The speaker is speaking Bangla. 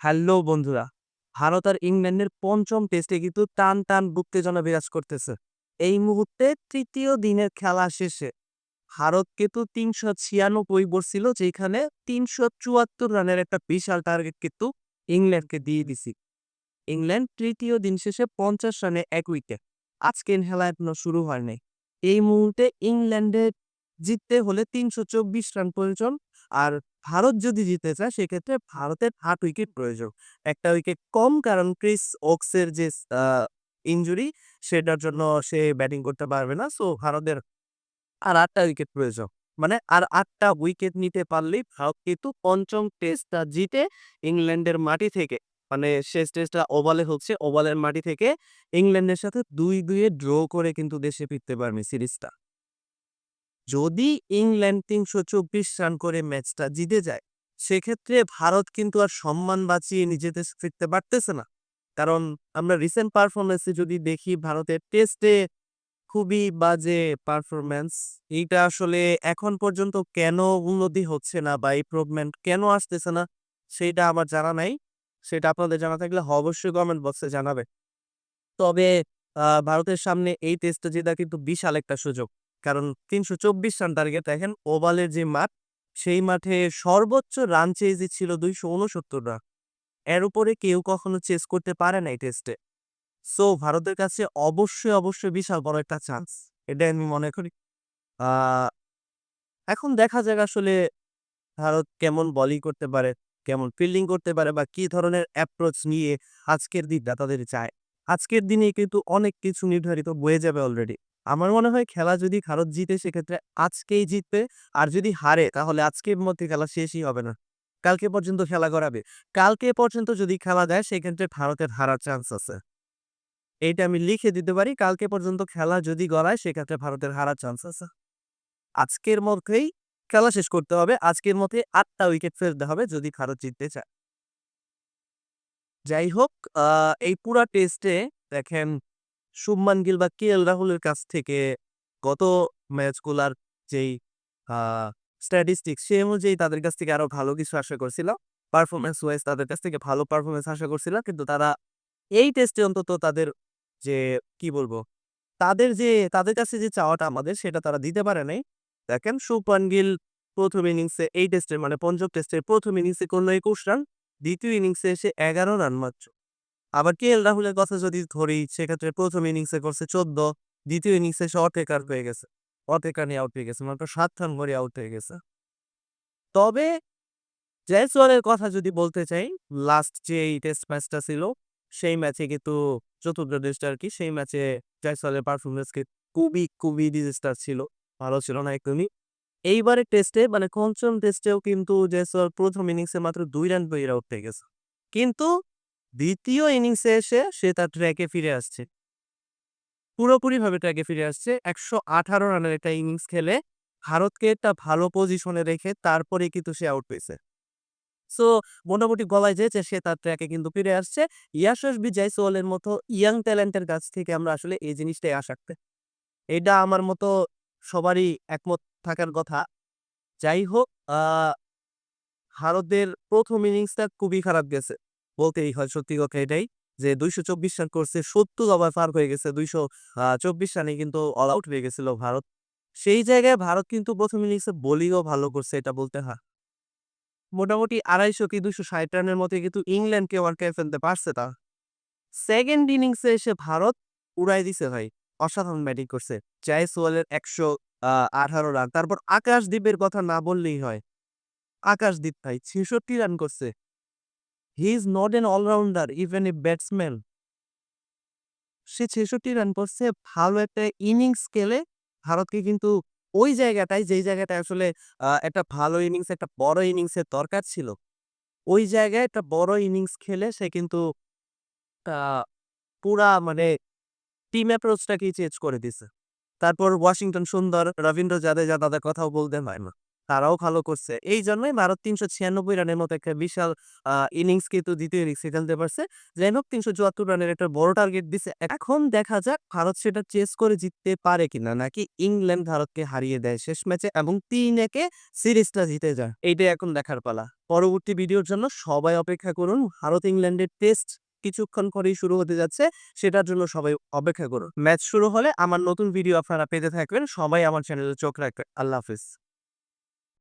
হ্যালো বন্ধুরা, ভারত আর ইংল্যান্ডের পঞ্চম টেস্টে কিন্তু টান টান উত্তেজনা বিরাজ করতেছে। এই মুহূর্তে তৃতীয় দিনের খেলা শেষে ভারত কিন্তু তিনশো ছিয়ানব্বই বসছিল যেখানে তিনশো চুয়াত্তর রানের একটা বিশাল টার্গেট কিন্তু ইংল্যান্ডকে দিয়ে দিছি। ইংল্যান্ড তৃতীয় দিন শেষে পঞ্চাশ রানে এক উইকেট আজকের খেলা এখনও শুরু হয়নি এই মুহূর্তে ইংল্যান্ডের জিততে হলে তিনশো চব্বিশ রান প্রয়োজন আর ভারত যদি জিতে চায় সেক্ষেত্রে ভারতের আট উইকেট প্রয়োজন। একটা উইকেট কম কারণ ক্রিস ওকসের যে ইনজুরি সেটার জন্য সে ব্যাটিং করতে পারবে না। সো ভারতের আর আটটা উইকেট প্রয়োজন। মানে আর আটটা উইকেট নিতে পারলেই ভারত কিন্তু পঞ্চম টেস্টটা জিতে ইংল্যান্ডের মাটি থেকে মানে শেষ টেস্টটা ওভালে হচ্ছে, ওভালের মাটি থেকে ইংল্যান্ডের সাথে দুই দুইয়ে ড্র করে কিন্তু দেশে ফিরতে পারবে সিরিজটা। যদি ইংল্যান্ড তিনশো চব্বিশ রান করে ম্যাচটা জিতে যায়, সেক্ষেত্রে ভারত কিন্তু আর সম্মান বাঁচিয়ে নিজেদের ফিরতে পারতেছে না। কারণ আমরা রিসেন্ট পারফরমেন্সে যদি দেখি, ভারতের টেস্টে খুবই বাজে পারফরমেন্স এইটা আসলে এখন পর্যন্ত কেন উন্নতি হচ্ছে না বা ইম্প্রুভমেন্ট কেন আসতেছে না, সেটা আমার জানা নাই। সেটা আপনাদের জানা থাকলে অবশ্যই কমেন্ট বক্সে জানাবে তবে ভারতের সামনে এই টেস্টটা জেতা কিন্তু বিশাল একটা সুযোগ। কারণ তিনশো চব্বিশ রান টার্গেট দেখেন ওভালের যে মাঠ, সেই মাঠে সর্বোচ্চ রান চেয়েছে ছিল দুইশো উনসত্তর রান। এর উপরে কেউ কখনো চেস করতে পারে না এই টেস্টে সো ভারতের কাছে অবশ্যই অবশ্যই বিশাল বড় একটা চান্স এটাই আমি মনে করি। এখন দেখা যাক আসলে ভারত কেমন বলিং করতে পারে, কেমন ফিল্ডিং করতে পারে বা কি ধরনের অ্যাপ্রোচ নিয়ে আজকের দিনটা তাদের চায়। আজকের দিনে কিন্তু অনেক কিছু নির্ধারিত বয়ে যাবে অলরেডি আমার মনে হয় খেলা যদি ভারত জিতে সেক্ষেত্রে আজকেই জিতবে। আর যদি হারে তাহলে আজকের মধ্যে খেলা শেষই হবে না। কালকে পর্যন্ত খেলা করাবে কালকে পর্যন্ত যদি খেলা দেয় সেক্ষেত্রে ভারতের হারার চান্স আছে। এইটা আমি লিখে দিতে পারি। কালকে পর্যন্ত খেলা যদি গড়ায় সেক্ষেত্রে ভারতের হারার চান্স আছে। আজকের মধ্যেই খেলা শেষ করতে হবে। আজকের মধ্যে আটটা উইকেট ফেলতে হবে যদি ভারত জিততে চায়। যাই হোক এই পুরা টেস্টে দেখেন শুভমান গিল বা কে এল রাহুলের কাছ থেকে গত ম্যাচগুলার যেই স্ট্যাটিস্টিক্স সে অনুযায়ী তাদের কাছ থেকে আরও ভালো কিছু আশা করছিল। পারফরমেন্স ওয়াইজ তাদের কাছ থেকে ভালো পারফরমেন্স আশা করছিল। কিন্তু তারা এই টেস্টে অন্তত তাদের যে, কি বলব, তাদের যে, তাদের কাছে যে চাওয়াটা আমাদের সেটা তারা দিতে পারে নাই। দেখেন শুভমান গিল প্রথম ইনিংসে এই টেস্টের মানে পঞ্চম টেস্টের প্রথম ইনিংসে করল একুশ রান দ্বিতীয় ইনিংসে এসে এগারো রান মাত্র। আবার কে এল রাহুলের কথা যদি ধরি, সেক্ষেত্রে প্রথম ইনিংসে করছে চোদ্দ, দ্বিতীয় ইনিংসে সে অটেকার হয়ে গেছে। অটেকার নিয়ে আউট হয়ে গেছে মাত্র সাত রান করে আউট হয়ে গেছে। তবে জয়সওয়ালের কথা যদি বলতে চাই লাস্ট যে এই টেস্ট ম্যাচটা ছিল, সেই ম্যাচে কিন্তু চতুর্থ টেস্ট আর কি, সেই ম্যাচে জয়সওয়ালের পারফরমেন্স খুবই খুবই ডিজাস্টার ছিল, ভালো ছিল না একদমই। এইবারের টেস্টে মানে পঞ্চম টেস্টেও কিন্তু জয়সওয়াল প্রথম ইনিংসে মাত্র দুই রান পেয়ে আউট হয়ে গেছে। কিন্তু দ্বিতীয় ইনিংসে এসে সে তার ট্র্যাকে ফিরে আসছে। পুরোপুরিভাবে ট্র্যাকে ফিরে আসছে। একশো আঠারো রানের একটা ইনিংস খেলে ভারতকে একটা ভালো পজিশনে রেখে তারপরে কিন্তু সে আউট পেয়েছে। সো মোটামুটি গলায় যেয়েছে সে তার ট্র্যাকে কিন্তু ফিরে আসছে। ইয়াশস্বী জয়সওয়ালের মতো ইয়াং ট্যালেন্টের কাছ থেকে আমরা আসলে এই জিনিসটাই আশা রাখতে এটা আমার মতো সবারই একমত থাকার কথা। যাই হোক ভারতের প্রথম ইনিংসটা খুবই খারাপ গেছে। বলতেই হয় সত্যি কথা এটাই যে, দুইশো চব্বিশ রান করছে, সত্তর ওভার পার হয়ে গেছে, দুইশো চব্বিশ রানে কিন্তু অল আউট হয়ে গেছিল ভারত। সেই জায়গায় ভারত কিন্তু প্রথম ইনিংসে বোলিংও ভালো করছে এটা বলতে হয়। মোটামুটি আড়াইশো কি দুইশো ষাট রানের মতো কিন্তু ইংল্যান্ডকে ওয়ার্কায় ফেলতে পারছে তা সেকেন্ড ইনিংসে এসে ভারত উড়াই দিছে ভাই, অসাধারণ ব্যাটিং করছে। জয়সওয়ালের একশো আঠারো রান, তারপর আকাশদ্বীপের কথা না বললেই হয়। আকাশদ্বীপ ভাই, ছেষট্টি রান করছে। He is not an allrounder even a batsman সে ছেষট্টি রান করছে, ভালো একটা ইনিংস খেলে ভারতকে কিন্তু ওই জায়গাটায়, যেই জায়গাটায় আসলে একটা ভালো ইনিংস একটা বড় ইনিংসের দরকার ছিল, ওই জায়গায় একটা বড় ইনিংস খেলে সে কিন্তু পুরা মানে টিম অ্যাপ্রোচটাকেই চেঞ্জ করে দিছে। তারপর ওয়াশিংটন সুন্দর, রবীন্দ্র জাদেজা তাদের কথাও বলতে হয় না। তারাও ভালো করছে। এই জন্যই ভারত ৩৯৬ রানের মতো একটা বিশাল ইনিংস কিন্তু দ্বিতীয় ইনিংসে খেলতে পারছে। যাই হোক ৩৭৪ রানের একটা বড় টার্গেট দিছে। এখন দেখা যাক ভারত সেটা চেস করে জিততে পারে কিনা, নাকি ইংল্যান্ড ভারতকে হারিয়ে দেয় শেষ ম্যাচে এবং তিন একে সিরিজটা জিতে যায়। এইটাই এখন দেখার পালা। পরবর্তী ভিডিওর জন্য সবাই অপেক্ষা করুন। ভারত ইংল্যান্ডের টেস্ট কিছুক্ষণ পরেই শুরু হতে যাচ্ছে। সেটার জন্য সবাই অপেক্ষা করুন। ম্যাচ শুরু হলে আমার নতুন ভিডিও আপনারা পেতে থাকবেন। সবাই আমার চ্যানেলে চোখ রাখবেন। আল্লাহ হাফেজ।